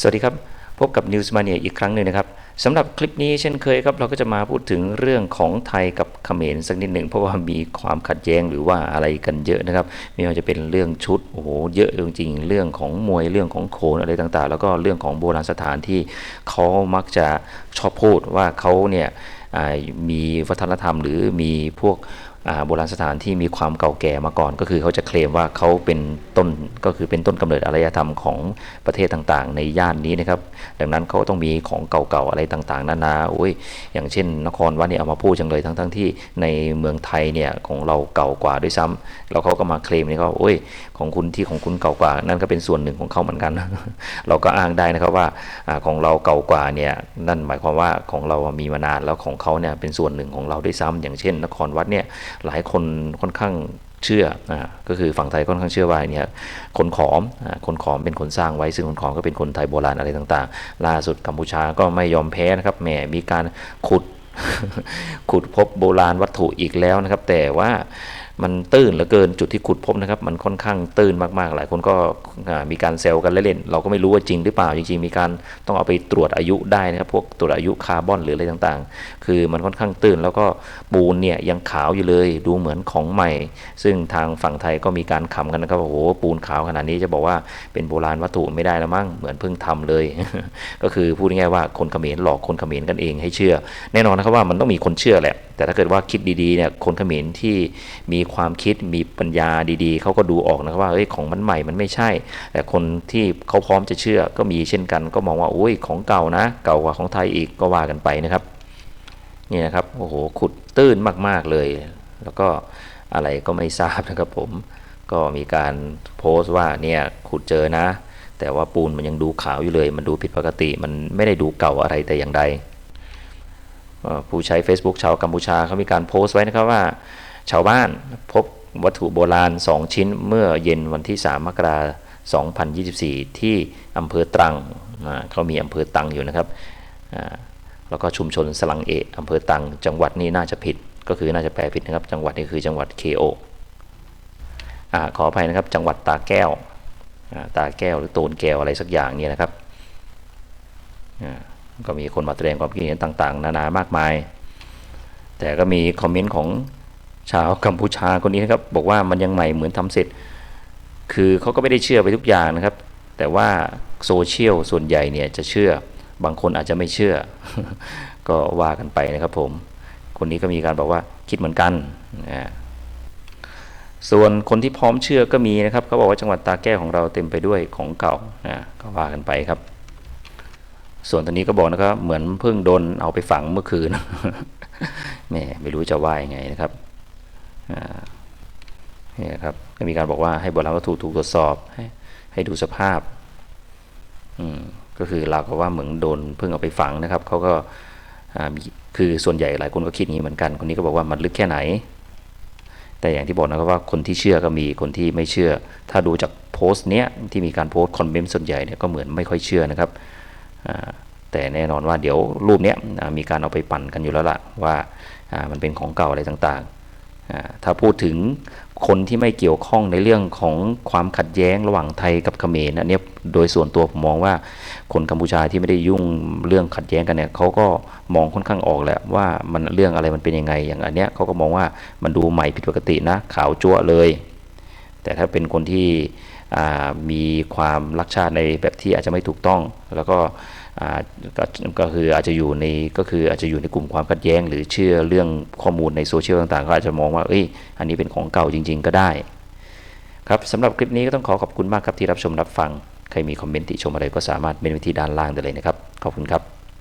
สวัสดีครับ พบกับ News Mania อีกครั้งหนึ่งนะครับสำหรับคลิปนี้เช่นเคยครับ เราก็จะมาพูดถึงเรื่องของไทยกับเขมรสักนิดหนึ่งเพราะว่ามีความขัดแย้งหรือว่าอะไรกันเยอะนะครับไม่ว่าจะเป็นเรื่องชุดโอ้โหเยอะจริงๆเรื่องของมวยเรื่องของโขนอะไรต่างๆ แล้วก็เรื่องของโบราณสถานที่เขามักจะชอบพูดว่าเขาเนี่ยมีวัฒนธรรมหรือมีพวก โบราณสถานที่มีความเก่าแก่มาก่อน ก็คือเขาจะเคลมว่าเขาเป็นต้นก็คือเป็นต้นกำเนิดอารยธรรมของประเทศต่างๆ ในย่านนี้นะครับ ดังนั้นเขาต้องมีของเก่าๆอะไรต่างๆนานาโอ้ยอย่างเช่น นครวัดเนี่ยเอามาพูดจังเลยทั้งๆที่ในเมืองไทยเนี่ยของเราเก่ากว่าด้วยซ้ำแล้วเขาก็มาเคลมนี่เขาโอ้ยของคุณที่ของคุณเก่ากว่า นั่นก็เป็นส่วนหนึ่งของเขาเหมือนกัน เราก็อ้างได้นะครับว่าอาของเราเก่ากว่าเนี่ยนั่นหมายความว่าของเรามีมานานแล้วของเขาเนี่ยเป็นส่วนหนึ่งของเราด้วยซ้ำอย่างเช่น นครวัดเนี่ยหลายคนค่อนข้างเชื่ออ่าก็คือฝั่งไทยค่อนข้างเชื่อว่าเนี่ยคนขอมอ่าคนขอมเป็นคนสร้างไว้ซึ่งคนขอมก็เป็นคนไทยโบราณอะไรต่างๆ ล่าสุดกัมพูชาก็ไม่ยอมแพ้นะครับแหมมีการขุดขุดพบโบราณวัตถุอีกแล้วนะครับ แต่ว่า มันตื้นเหลือเกินจุดที่ขุดพบนะครับ มันค่อนข้างตื้นมากๆ หลายคนก็มีการเซลกันเล่นๆเราก็ไม่รู้ว่าจริงหรือเปล่าจริงๆมีการต้องเอาไปตรวจอายุได้นะครับพวกตรวจอายุคาร์บอนหรืออะไรต่างๆ คือมันค่อนข้างตื้นแล้วก็ปูนเนี่ยยังขาวอยู่เลยดูเหมือนของใหม่ ซึ่งทางฝั่งไทยก็มีการขำกันนะครับโอ้โหปูนขาวขนาดนี้จะบอกว่าเป็นโบราณวัตถุไม่ได้แล้วมั้งเหมือนเพิ่งทำเลย ก็คือพูดง่ายๆว่าคนเขมรหลอกคนเขมรกันเองให้เชื่อ แน่นอนนะครับว่ามันต้องมีคนเชื่อแหละแต่ถ้าเกิดว่าคิดดีๆเนี่ยคนเขมรที่มีความคิดมีปัญญาดีๆ เขาก็ดูออกนะครับว่าเอ้ยของมันใหม่มันไม่ใช่ แต่คนที่เขาพร้อมจะเชื่อก็มีเช่นกัน ก็มองว่าโอ้ยของเก่านะ เก่ากว่าของไทยอีกก็ว่ากันไปนะครับนี่นะครับโอ้โหขุดตื้นมากๆเลย แล้วก็อะไรก็ไม่ทราบนะครับผมก็มีการโพสต์ว่าเนี่ยขุดเจอนะ แต่ว่าปูนมันยังดูขาวอยู่เลย มันดูผิดปกติมันไม่ได้ดูเก่าอะไรแต่อย่างใดผู้ใช้ Facebook ชาวกัมพูชาเขามีการโพสต์ไว้นะครับว่า ชาวบ้านพบวัตถุโบราณ 2 ชิ้นเมื่อเย็นวันที่ 3 มกราคม 2024 ที่อำเภอตรังเขามีอำเภอตรังอยู่นะครับแล้วก็ชุมชนสลังเอะอำเภอตัง จังหวัดนี้น่าจะผิด ก็คือน่าจะแปลผิดนะครับ จังหวัดนี้คือจังหวัดเคโออขออภัยนะครับ จังหวัดตาแก้ว ตาแก้วหรือโตนแก้วอะไรสักอย่างนี่นะครับ ก็มีคนมาแสดงความคิดเห็นต่างๆ นานามากมาย แต่ก็มีคอมเมนต์ของ ชาวกัมพูชาคนนี้นะครับบอกว่ามันยังใหม่เหมือนทำเสร็จ คือเขาก็ไม่ได้เชื่อไปทุกอย่างนะครับ แต่ว่าโซเชียลส่วนใหญ่เนี่ยจะเชื่อบางคนอาจจะไม่เชื่อ ก็ว่ากันไปนะครับผม คนนี้ก็มีการบอกว่าคิดเหมือนกันนะส่วนคนที่พร้อมเชื่อก็มีนะครับเขาบอกว่าจังหวัดตาแก้วของเราเต็มไปด้วยของเก่านะก็ว่ากันไปครับ ส่วนตอนนี้ก็บอกนะครับเหมือนเพิ่งโดนเอาไปฝังเมื่อคืนแหม่ไม่รู้จะว่ายังไงนะครับ นี่ครับก็มีการบอกว่าให้โบราณวัตถุถูกตรวจสอบให้ให้ดูสภาพอืมก็คือเราก็ว่าเหมือนโดนเพิ่งเอาไปฝังนะครับเขาก็มีคือส่วนใหญ่หลายคนก็คิดอย่างนี้เหมือนกัน คนนี้ก็บอกว่ามันลึกแค่ไหน แต่อย่างที่บอกนะครับว่าคนที่เชื่อก็มีคนที่ไม่เชื่อ ถ้าดูจากโพสต์เนี้ยที่มีการโพสต์คอมเมนต์ส่วนใหญ่เนี่ยก็เหมือนไม่ค่อยเชื่อนะครับแต่แน่นอนว่าเดี๋ยวรูปเนี้ยมีการเอาไปปั่นกันอยู่แล้วล่ะว่ามันเป็นของเก่าอะไรต่างๆ ถ้าพูดถึงคนที่ไม่เกี่ยวข้องในเรื่องของความขัดแย้งระหว่างไทยกับเขมรอันเนี้ยโดยส่วนตัวผมมองว่าคนกัมพูชาที่ไม่ได้ยุ่งเรื่องขัดแย้งกันเนี่ยเขาก็มองค่อนข้างออกแหละว่ามันเรื่องอะไรมันเป็นยังไง อย่างอันเนี้ยเขาก็มองว่ามันดูใหม่ผิดปกตินะขาวจั๊วเลย แต่ถ้าเป็นคนที่มีความรักชาติในแบบที่อาจจะไม่ถูกต้อง แล้วก็ ก็คืออาจจะอยู่ในก็คืออาจจะอยู่ในกลุ่มความขัดแย้ง หรือเชื่อเรื่องข้อมูลในโซเชียลต่างๆ ก็อาจจะมองว่าเอ้ยอันนี้เป็นของเก่าจริง ๆ ก็ได้ ครับสำหรับคลิปนี้ก็ต้องขอขอบคุณมากครับที่รับชมรับฟัง ใครมีคอมเมนต์ติชมอะไรก็สามารถเมนไว้ที่ด้านล่างได้เลยนะครับ ขอบคุณครับ